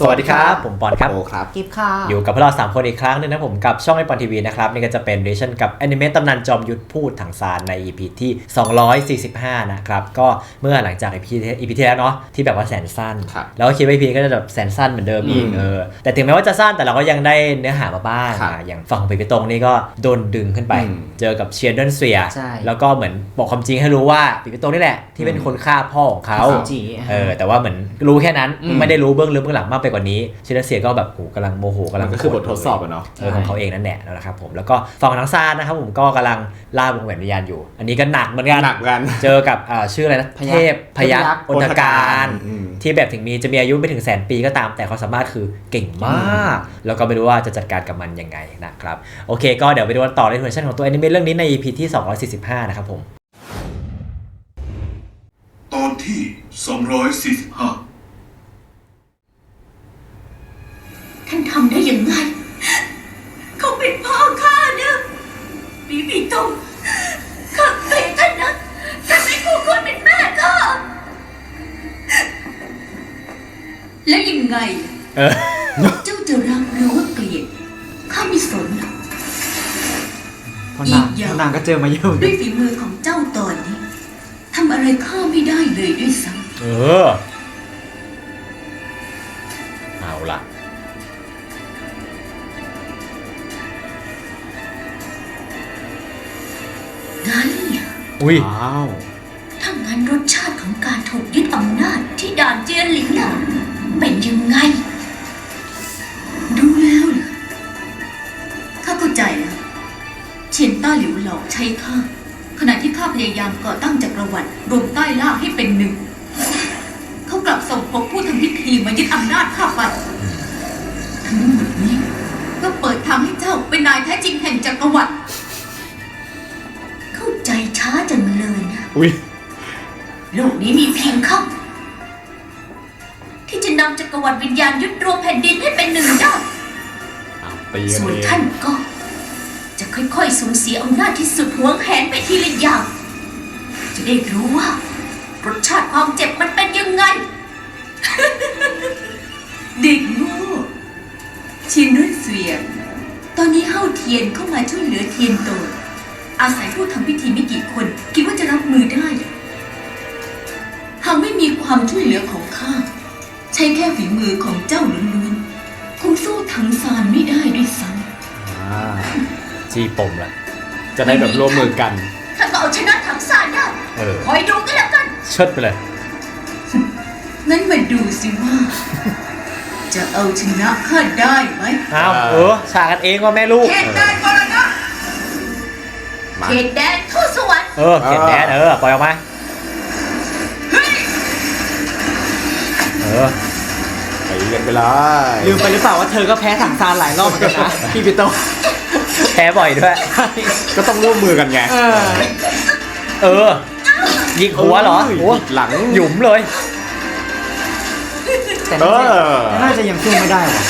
สวัสดีครับ ผมปอนครับโอครับ กิฟค่ะ อยู่กับพวกเราสามคนอีกครั้งหนึงนะผมกับช่องไอปอนทีวีนะครับ นี่ก็จะเป็นเรชั่นกับแอนิเมตตำนานจอมยุทธพูดถังซานใน EP ที่ 245 นะครับ ก็เมื่อหลังจาก EP ที่ EP ที่แล้วเนาะที่แบบว่าแสนสั้น ครับแล้วก็คิดว่า EP ก็จะแบบแสนสั้นเหมือนเดิมอีกอืมเออแต่ถึงแม้ว่าจะสั้นแต่เราก็ยังได้เนื้อหามาบ้างครับอะอย่างฝั่งปีพิตรงนี่ก็โดนดึงขึ้นไป อืมเจอกับเชียร์เดนเซียใช่ แล้วก็เหมือนบอกความจริงให้รู้ว่าปีพิตรงนี่แหละที่เป็นคนฆ่าพ่อของเขาซูจิเออแต่ว่าเหมือนรู้แค่นั้นอืมไม่ได้รู้เบื้องลึกเบื้องหลังมากไปกว่านี้เชนเซียก็แบบโหกำลังโมโหกำลัมังนก็คือบททดสอบอะเนาะเออของเขาเองนั่นแหละนะครับผมแล้วก็ฝั่งทางซานนะครับผมก็กำลังล่าวงแหวนวิญญาณอยู่ อันนี้ก็หนักเหมือนกันหนักกัน เจอกับอ่าชื่ออะไรนะพยัคฆ์เทพพยัคฆ์พยัคฆ์อนทการอืมที่แบบถึงมีจะมีอายุไม่ถึงแสนปีก็ตาม แต่ความสามารถคือเก่งมาก แล้วก็ไม่รู้ว่าจะจัดการกับมันยังไงนะครับโอเค ก็เดี๋ยวไปดูกันต่อในเวอร์ชันของตัวแอนิเมะเรื่องนี้ใน EP ที่ 245 นะครับผม ตอนที่ 245 อย่างเพราะนางก็เจอมาเยอะเหมือนด้กัวนยฝีมือของเจ้าตอนนี้ทำอะไรข้าไม่ได้เลยด้วยซ้เออ เอาล่ะำงั้นเหรออุ้ย ว้าว ช้ข้าขณะที่ข้าพยายามก่อตั้งจักรวรรดิรวมใต้ล่าให้เป็นหนึ่ง เขากลับส่งพบผู้ทำพิธีมายึดอำนาจข้าไปทั้งหมดนี้ก็เปิดทางให้เจ้าเป็นนายแท้จริงแห่งจักรวรรดิเข้าใจช้าจังเลยนะอุ้ยโลกนี้มีเพียงข้าที่จะนำจักรวรรดิวิญญาณยึดรวมแผ่นดินให้เป็นหนึ่งได้เอาตีกันส่วนเองท่านก็จะ ค่อยๆสูญเสียอำนาจที่สุดหวงแหนไปทีละอย่าง จะได้รู้ว่ารสชาติความเจ็บมันเป็นยังไง เด็กโง่ชินรุ่นเสียง ตอนนี้เฮาเทียนเข้ามาช่วยเหลือเทียนโตอาศัยผู้ทำพิธีไม่กี่คน คิดว่าจะรับมือได้ หากไม่มีความช่วยเหลือของข้า ใช้แค่ฝีมือของเจ้าล้วนๆคงสู้ถังซานไม่ได้ด้วยซ้อ่า จีปมละจะได้แบบร่วมมือกันำข้าก็เอาชนะถังซานได้เออ คอยดูก็แล้วกัน เชิดไปเลย งั้นมาดูสิว่า จะเอาชนะข้าได้ไหมอ้าวเออเออฉากกันเองว่าแม่ลูก เขตแดนมรณะมา เขตแดนทูตสวรรค์เออเขียนแดนเออ ปล่อยออกมาเออตีกันไปเลยลืมไปหรือเปล่าว่าเธอก็แพ้ถังซานหลายรอบเหมือนกันนะ พี่ปิโตแพ้บ่อยด้วย ก็ต้องร่วมมือกันไงเออเออยิงหัวเหรอเอ้ยโอ้หลังหยุมเลย แต่เอน่าจะอน่าจะยังสู้ไม่ได้ว่ะ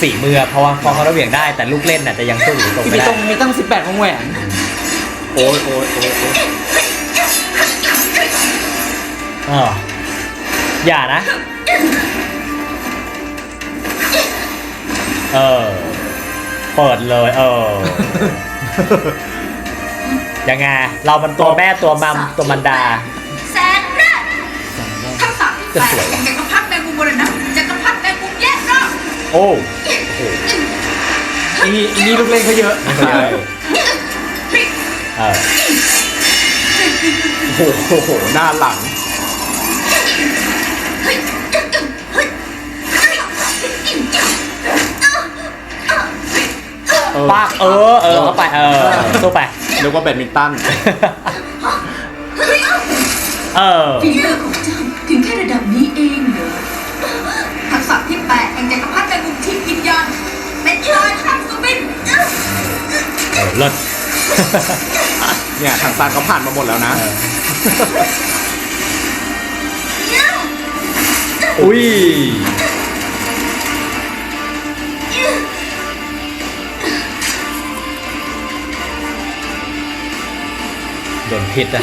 ฝีมือเพราะว่าฟองเขาระเหวี่ยงได้แต่ลูกเล่นน่ะจะยังสู้อยู่ตรงพี่ไม่ปิได้โตมีตั้ง 18วงแหวนโอ้ยโอ้ยโอ้ยโอ้ยเอออย่านะ เออ เปิดเลย เออ ยังไง เรามันตัวแม่ตัวมัมตัวมันดา แสนแรกทักษะที่จะแปสวยดวะจักรพรรดิแมงมุมมรณะจักรพรรดิแมงมุมแยกร่างโอ้อีนี่อีนี่ลูกเล่นเขาเยอะใช่เออโอ้โหหน้าหลัง ปากเออเออเข้าไปเออสู้ไป นึกว่าแบดมินตัน เออฝีมือของเจ้าถึงแค่ระดับนี้เองเหรอทักษะที่แปดแห่งจักรพรรดิแมงมุมทิพย์วิญญาณเป็นลอยข้ามสุบินเออเลิศเนี่ยทางซานเขาผ่านมาหมดแล้วนะ อุ้ย โดนพิษอะ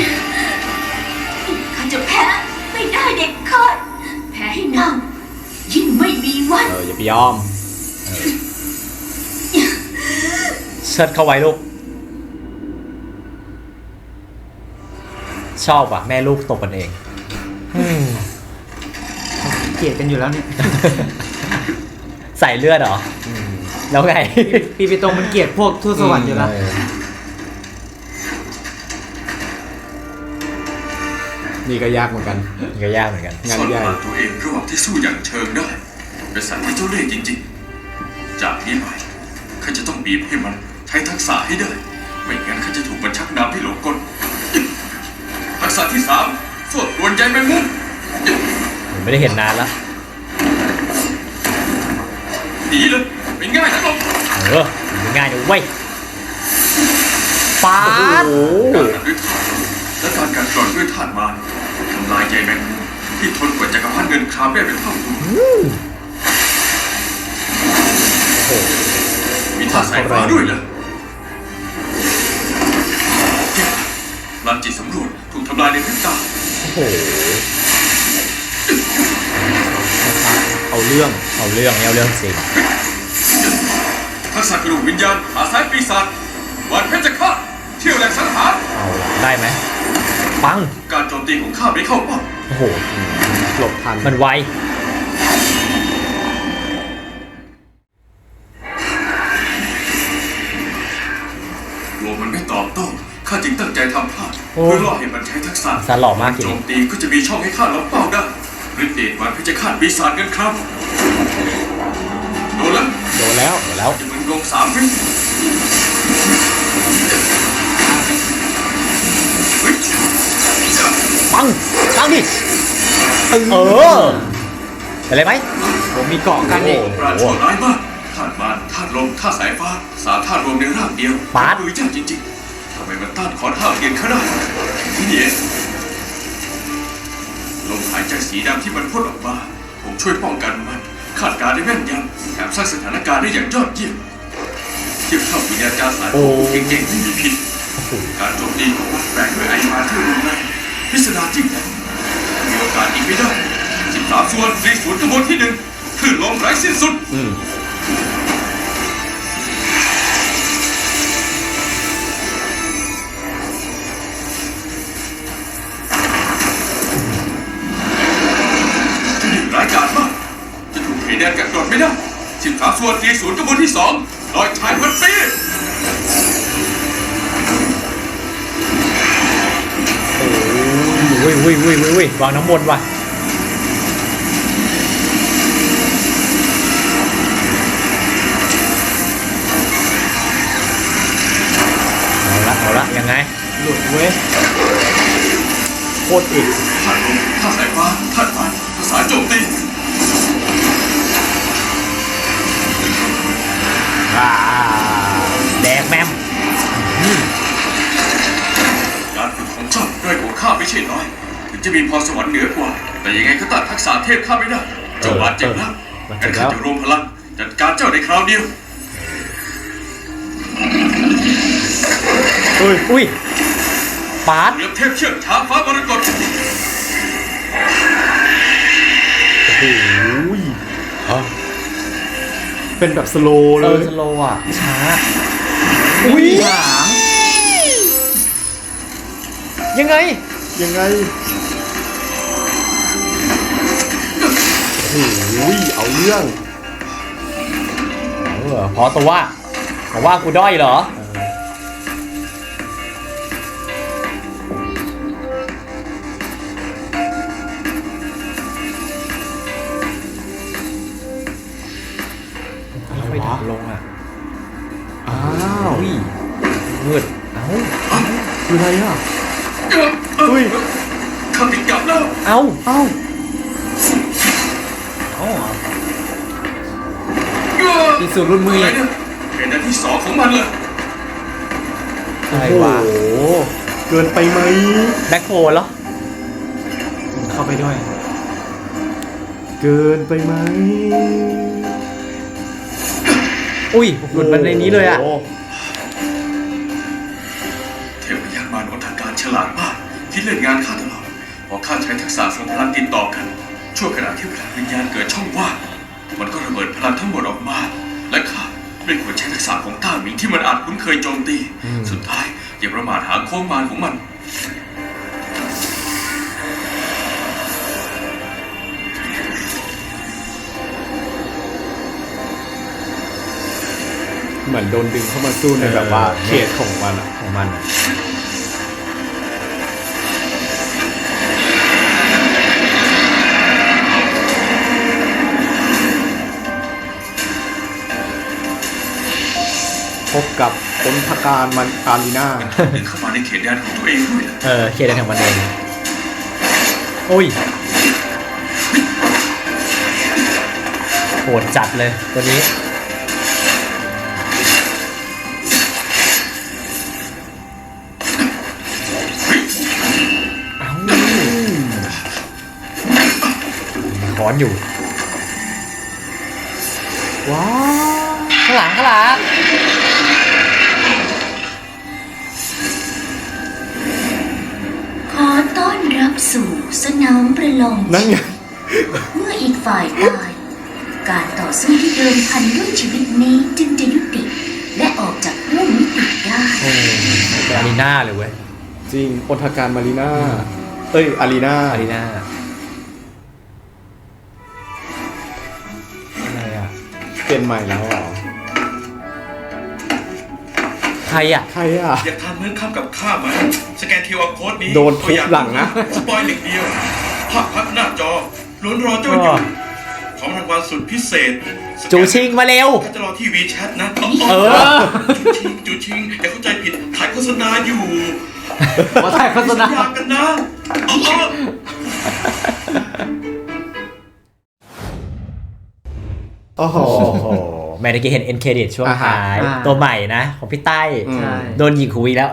ข้าจะแพ้ไม่ได้เด็ดขาดให้เน่ายิ่งไม่มีวันเอออย่าไปยอมเออเชิดเข้าไว้ลูก ชอบว่ะ แม่ลูกตบกันเองอืมเกลียดกันอยู่แล้วเนี่ยใส่เลือดเหรออืมแล้วไงพี่ปิโตมันเกลียดพวกทูตสวรรค์อยู่แล้ว นี่ก็ยากเหมือนกัน นี่ก็ยากเหมือนกัน งานสอนใหญ่ผ่านตัวเองระหว่างที่สู้อย่างเชิงได้เป็นสัตว์ที่เจ้าเล่ห์จริงๆ จากนี้ไปข้าจะต้องบีบให้มันใช้ทักษะให้ได้ ไม่งั้นข้าจะถูกมันชักนำให้หลงกล ทักษะที่สามสวดรวนใยแมงมุมผมไม่ได้เห็นนานแล้วหนีเลยไม่ง่ายนะหรอกเออมันง่ายนะเว้ยปาดการกันด้วยธาตุและการกันกร่อนด้วยธาตุมารทำ ลายใยแมงมุมที่ทนกว่าจักรพรรดิเงินครามได้เป็นเท่าตัวมีธาตุสายฟ้าด้วยเหรอพลังจิตสำรวจถูกทำลายในพริบตาโอ้โหเอาเรื่องเอาเรื่องเนี่ยเอาเรื่องจริงทักษะกระดูกวิญญาณอาศัยปีศาจวันเพชรฆาตเที่ยวแหลกสังหารเอาละได้ไหม ปัง การโจมตีของข้าไม่เข้าเป้าโอ้โห หลบทัน มันไวกลัวมันไม่ตอบโต้ข้าจึงตั้งใจทำพลาดโอ้ เพื่อล่อให้มันใช้ทักษะสารหล่อมากจริงโจมตีก็จะมีช่องให้ข้าล็อกเป้าได้ฤทธิ์เดชวันเพชรฆาตปีศาจกันครับโดนแล้วโดนแล้วเดี๋ยวแล้ว จะมึนงงสามวิเฮ้ย ปังปังดิเออเป็นไรไหมผมมีเกาะกันนี่ปราณชั่วร้ายมากธาตุมารธาตุลมธาตุสายฟ้า สามธาตุรวมในร่างเดียวปาดมือยากจริงๆทำไมมันต้านขอนห้าเกียนข้าได้นี่เองลมหายใจสีดำที่มันพ่นออกมาผมช่วยป้องกันมันคาดการณ์ได้แม่นยำแถมสร้างสถานการณ์ได้อย่างยอดเยี่ยมเทียบเท่าวิญญาณจารสายของผู้เก่งๆที่มีพิษการโจมตีของมันแฝงด้วยไอมาที่รุนแรง พิสดารจริงนะมีโอกาสอีกไม่ได้สิบสามส่วนสี่ศูนย์กระบวนที่หนึ่งขึ้นลมไร้สิ้นสุดอืมจะหนึ่งร้ายกาจมากจะถูกเพแดนกัดกร่อนไม่ได้สิบสามส่วนสี่ศูนย์กระบวนที่สองลอยชายพันปี อุ้ยอุ้ยอุ้ยอุ้ยอุ้ยวางน้ำมนต์ว่ะเอาละเอาละยังไง หลุดเว้ยโคตรอีกธาตุลมธาตุสายฟ้าธาตุไฟภาษาโจมตีอ่าแดกแมม การฝึกของเจ้าด้วยของข้าไม่ใช่น้อยถึง จะมีพรสวรรค์เหนือกว่า แต่ยังไงก็ต้านทักษะเทพข้าไม่ได้ เจ้าบาดเจ็บแล้วงั้นข้าจะรวมพลังจัดการเจ้าในคราวเดียวอุ้ยอุ้ยปาดเหลือเทพเชือกช้าฟ้ามรกตเป็นแบบสโลว์เอเลอย สโลว์อะ ช้าอุ้ยหางยังไงยังไงโอ้โหเอาเรื่องเออพอตัวบอกว่ากูด้อยเหรออะไรไม่วะดับลงอะ อ้าวอุ้ยมืดเอ้าคืออะไรอะอุ้ยข้าติดกับแล้ว เอ้า เอ้า สุดรุ่นมืออะไรอีกเนี่ยเป็นอันที่สองของมันเลยอะไรโอ้วะโหเกินไปไหมแบ็คโฮลเหรอเข้าไปด้วย เกินไปไหมอุ้ยหลุดมันในนี้เลยอะโโหเทพยามารอดทางการฉลาดมากที่เล่นงานข้าตลอดพอข้าใช้ทักษะทรงพลังติดต่อกันชั่วช่วงขณะที่พลังวิญญาณเกิดช่องว่างมันก็ระเบิดพลังทั้งหมดออกมา และข้าไม่ควรใช้ทักษะของต้าหมิงที่มันอาจคุ้นเคยโจมตี สุดท้ายอย่าประมาทหางโค้งมารของมันเหมือนโดนดึงเข้ามาสู้ในแบบว่าเขตของมันอะของมันอะ พบกับคนพการมันอารีนาดึงเข้ามาในเขตแดนของตัวเองด้วยนะเออเคลียร์ได้ทางมันเองโอ้ยโหดจัดเลยตัวนี้ เอ้าขอนอยู่ ว้าวข้างหลังข้างหลัง ต้อนรับสู่สนามประลองนั่นไงเมื่ออีกฝ่ายตาย การต่อสู้ที่เดิมพันด้วยชีวิตนี้จึงจะยุติ และออกจากห้วงมิติได้ โอ้เป็นอารีนาเลยเว้ยจริงอนทการมารีนาเอ้ยอารีนาอารีนาอะไรอะ เปลี่ยนใหม่แล้วเหรอ ครอะ ใครอะ อยากทานมื้อค่ำกับข้าไหมสแกน QR โค้ดนี้โดนทุบหลังนะ สปอยหนึ่งเดียวภาพพักหน้าจอล้วนรอเจ้าอยู่ของรางวัลสุดพิเศษสแกน จูชิงมาเร็วข้าจะรอที่วีแชทนะเออจูชิงจูชิงอย่าเข้าใจผิดถ่ายโฆษณาอยู่ว่าถ่ายโฆษณา สัญญากันนะเอาเอาโอ้โหโอ้โห แม่ตะกี้เห็นเอ็นเครดิตช่วงอ่าฮะท้ายอ่าตัวใหม่นะ ของพี่ใต้อืมใช่โดนยิงคุยแล้ว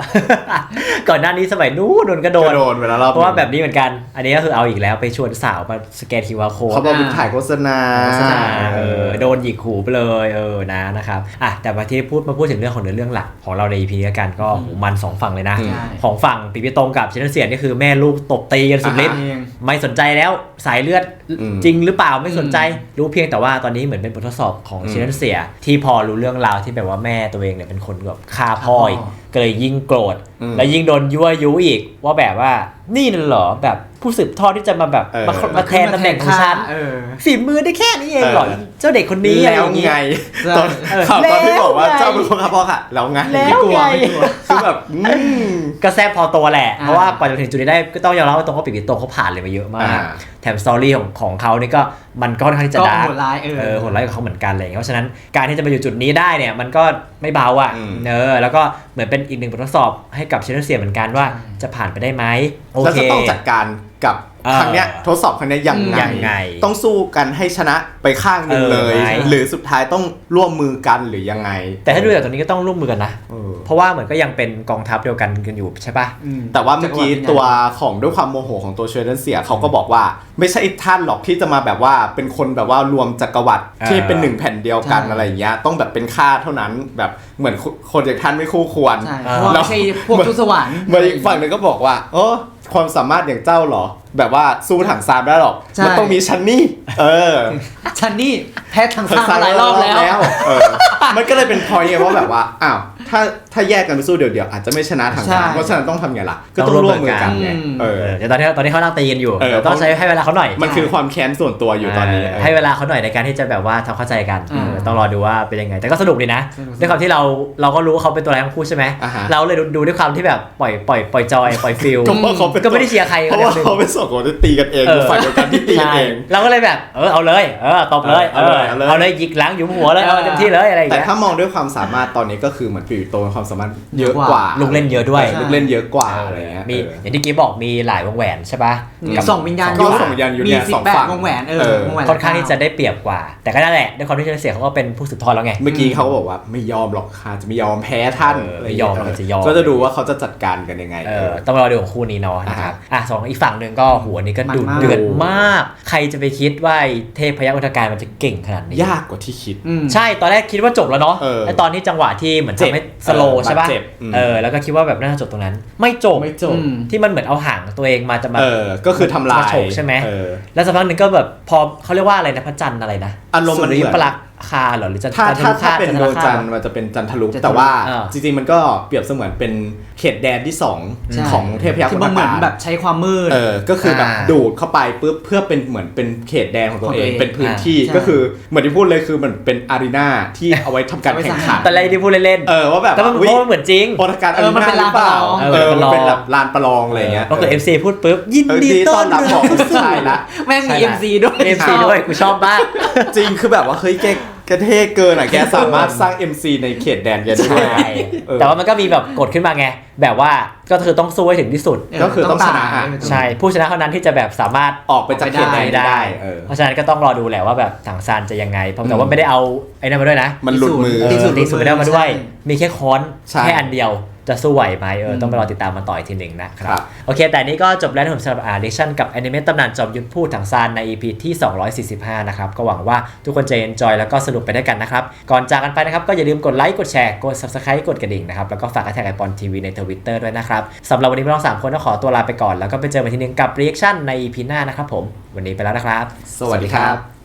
ก่อนหน้านี้สมัยนู้นโดนก็โดนก็โดนเวลารอบเพราะว่าแบบนี้เหมือนกัน อันนี้ก็คือเอาอีกแล้วไปชวนสาวมาสแกนคิวอาร์โค้ดเขาบอกเป็นถ่ายโฆษณาโฆษณาเออโดนหยิกหูไปเลยเออนะนะครับอะแต่มาที่พูดมาพูดถึงเรื่องของเนื้อเรื่องหลักของเราใน EP นี้กันก็โหมันสองฝั่งเลยนะอืมใช่ของฝั่งปีพิตรงกับเชนเซียนนี่คือแม่ลูกตบตีกันสุดฤทธิ์เองไม่สนใจแล้วสายเลือดอืมจริงหรือเปล่าไม่สนใจรู้เพียงแต่ว่าตอนนี้เหมือนเป็นบททดสอบของอืมเชนเซียที่พอรู้เรื่องราวที่แบบว่าแม่ตัวเองเนี่ยเป็นคนแบบฆ่าพ่ออีก ก็เลยยิ่งโกรธ แล้วยิ่งโดนยั่วยุอีก ว่าแบบว่านี่น่ะเหรอแบบผู้สืบทอดที่จะมาแบบเออมามาแทนตำแหน่งของฉันเออฝีมือได้แค่นี้เองเหรอเออเจ้าเด็กคนนี้อะไรแล้อวย่างงี้ไงใช่ตอนเออข่าวตอนที่บอกว่าแล้วไงเจ้าเป็นคนขับพ่อค่ะแล้วไงแล้วไม่กลัวไงไม่กลัวคือแบบอืมก็แซ่บพอตัวแหละอ่าเพราะว่ากว่าจะถึงจุดนี้ได้ก็ต้องยอมรับว่าตรงเขาปิดปิดโตเขาผ่านเลยมาเยอะมากอ่าแถมสตอรี่ของของเขานี่ก็มันก็ค่อนข้างที่จะก็ดาร์โหดร้ายเออเออ โหดร้ายกับเขาเหมือนกันอะไรอย่างเงี้ยเพราะฉะนั้นการที่จะมาอยู่จุดนี้ได้เนี่ยมันก็ไม่เบาอะอืม เออแล้วก็เหมือนเป็นอีกหนึ่งบททดสอบให้กับเชนเซียเหมือนกันว่าจะผ่านไปได้ไหมโอแล้วเค จะต้องจัดการกับเออ ครั้งเนี้ยทดสอบครั้งเนี้ยยังไง ยังไงต้องสู้กันให้ชนะไปข้างหนึ่งเออเลยไหมหรือสุดท้ายต้องร่วมมือกันหรือยังไงแต่ถ้าดูจากตรงนี้ก็ต้องร่วมมือกันนะ เออเพราะว่าเหมือนก็ยังเป็นกองทัพเดียวกันกันอยู่ใช่ปะ อืมแต่ว่าเมื่อกี้จังหะตัวของด้วยความโมโหของตัวเชอร์เดนเสียเขาก็บอกว่า ไม่ใช่ท่านหรอกที่จะมาแบบว่าเป็นคนแบบว่ารวมจักรวรรดิอ่าที่เป็นหนึ่งแผ่นเดียวกันใช่ อะไรอย่างเงี้ยต้องแบบเป็นข้าเท่านั้นแบบเหมือนคนอย่างท่านไม่คู่ควร ใช่เพราะว่าไม่ใช่พวกทุตสวรรค์เมื่ออีกฝั่งหนึ่งก็บอกว่า โอ้ ความสามารถอย่างเจ้าเหรอ แบบว่าสู้ถังซานไม่ได้หรอก ใช่ มันต้องมีชันนี่เออฉันนี่แพ้ทางสร้างมาหลายรอบแล้ว เออมันก็เลยเป็นพอยไงว่าแบบว่าอ้าวถ้าถ้าแยกกันไปสู้เดี่ยวๆอาจจะไม่ชนะถังซานใช่ เพราะฉะนั้นต้องทำไงล่ะก็ต้องร่วมมือกันไงอืมเออ เออแต่ตอนนี้ตอนนี้เขานั่งตีกันอยู่เออ เดี๋ยวต้องใช้ให้เวลาเขาหน่อยมันคือความแค้นส่วนตัวอยู่ตอนนี้เให้เวลาเขาหน่อยในการที่จะแบบว่าทำเข้าใจกันอืม เออต้องรอดูว่าเป็นยังไง แต่ก็สนุกดีนะสนุกด้วยความที่เราเราก็รู้ว่าเขาเป็นตัวร้ายทั้งคู่ใช่ไหมอ่าฮะ เราเลยดูดูด้วยความที่แบบปล่อยปล่อยปล่อยจอยปล่อยฟิล ก็เพราะเขาเป็นก็ไม่ได้เชียร์ใครเพราะว่าเขาเป็นสองคนที่ตีกันเองเออฝ่ายเดียวกันที่ตีกันใช่เองเราก็เลยแบบเออเอาเลยเออตบเลยเออเอาเลยเอาเลยหยิกหลังหยุมหัวเลยเอาเต็มที่เลยอะไรอย่างแต่เงี้ยถ้ามองด้วยความสามารถตอนนี้ก็คือเหมือนปีโตมีความสามารถเยอะกเยอะกว่าว่าลูกเล่นเยอะด้วยลูกเล่นเยอะกว่าอะไรเงี้ยมีเอออย่างที่กิ๊บบอกมีหลายวงแหวนใช่ปะมีกับส่งวิญญาณก็ส่งวิญญาณอยู่เนี่ยมีสอง feedback ฝั่งวงแหวนเออเออวงแหวนค่อนข้างที่จะได้เปรียบกว่า แต่ก็นั่นแหละด้วยความที่เชนเสียเขาก็เป็นผู้สืบทอดแล้วไงเมื่อกี้เขาก็บอกว่าไม่ยอมหรอกค่ะจะไม่ยอมแพ้ท่านเอออะไรไม่ยอมหรอกจะยอมก็จะดูว่าเขาจะจัดการกันยังไง เออต้องรอดูของคู่นี้เนาะนะครับอะสองอีกฝั่งหนึ่งก็หัวนี้ก็มันดุมากเดือดมาก ใครจะไปคิดว่าไอ้เทพพยัคฆ์อุทกายมันจะเก่งขนาดนี้ ยากกว่าที่คิดอืมใช่ตอนแรกคิดว่าจบแล้วเนาะเออไอตอนที่จังหวะที่เหมือนเจ็บทำให้สโลว์ใช่ป่ะบาดเจ็บอืมเออแล้วก็คิดว่าแบบน่าจะจบตรงนั้น ไม่จบไม่จบอืมที่มันเหมือนเอาห่างตัวเองมาจะมาเออก็คือทำลายมาฉกใช่ไหมเออแล้วสักพักหนึ่งก็แบบพอเขาเรียกว่าอะไรนะพระจันทร์อะไรนะอารมณ์มันสุเหมือนปลัก คาเหรอหรือจะถ้าจันทถ้ารุถ้าคเป็นจัดทวงรุคาจันทร์มันจะเป็นจันทรุจันทรุแต่ว่าอ่าจริงๆมันก็เปรียบเสมือนเป็นเขตแดนที่สองใช่ของเทพยักษ์ที่มันเหมือนแบบใช้ความมืดเออก็คือแบบอ่าดูดเข้าไปปุ๊บเพื่อเป็นเหมือนเป็นเขตแดนของตัวของเอตัวงเองเป็นพื้นที่ใช่ก็คือเหมือนที่พูดเลยคือมันเป็นอารีนาที่เอาไว้ทำการเอาไว้แข่งสร้างขันตอนแรกที่พูดเล่นๆเออว่าแบบแต่มันอุ๊ยเพราะมันเหมือนจริงโปรตการเออมันเป็นหรือเปล่าลานประลองเออเออมันเป็นประลองแบบลานประลองอะไรเงี้ยก็คือ FC พูดปุ๊บยินเออดีดีต้ต้ออนนรัรับบของใช่ละแม่งมี MC ด้วยเอฟซีด้วยกูชอบมากจริงคือแบบว่าเฮ้ยแกแกเท่เกินอะแกสามารถสร้าง MC ในเขตแดนแกได้ด้วยใช่ เออแต่ว่ามันก็มีแบบกฎขึ้นมาไง แบบว่าก็คือต้องสู้ให้ถึงที่สุด ก็คือต้องชนะอะ ใช่ ผู้ชนะเท่านั้นที่จะแบบสามารถออกไปจากเขตแดนได้ได้ เออ เพราะฉะนั้นก็ต้องรอดูแหละว่าแบบถังซานจะยังไงเพราะแต่ว่าไม่ได้เอาไอ้นั่นมาด้วยนะมันหลุดมือ เออที่สุดตีสุดไม่ได้เอามาด้วยใช่มีแค่ค้อนใช่ แค่อันเดียว จะสู้ไหวไหมเอออมต้องไปรอติดตามมันต่ออีกทีหนึ่งนะครัครับบโอเค แต่นี้ก็จบแล้วนะผมสำหรับอาร์ดิชั่นกับแอนิเมตตำนานจอมยุทธพูดถังซานใน EP ที่ 245 นะครับ ก็หวังว่าทุกคนจะ enjoy แล้วก็สนุกไปด้วยกันนะครับ ก่อนจากกันไปนะครับ ก็อย่าลืมกดไลค์กดแชร์กด subscribe กดกระดิ่งนะครับ แล้วก็ฝากแท็กไอปอนทีวีใน Twitter ด้วยนะครับสำหรับวันนี้พวกเราสามคนต้องขอตัวลาไปก่อนแล้วก็ไปเจอกันทีนึงกับ reaction ใน EP หน้านะครับผมวันนี้ไปแล้วนะครับ สวัสดีครับ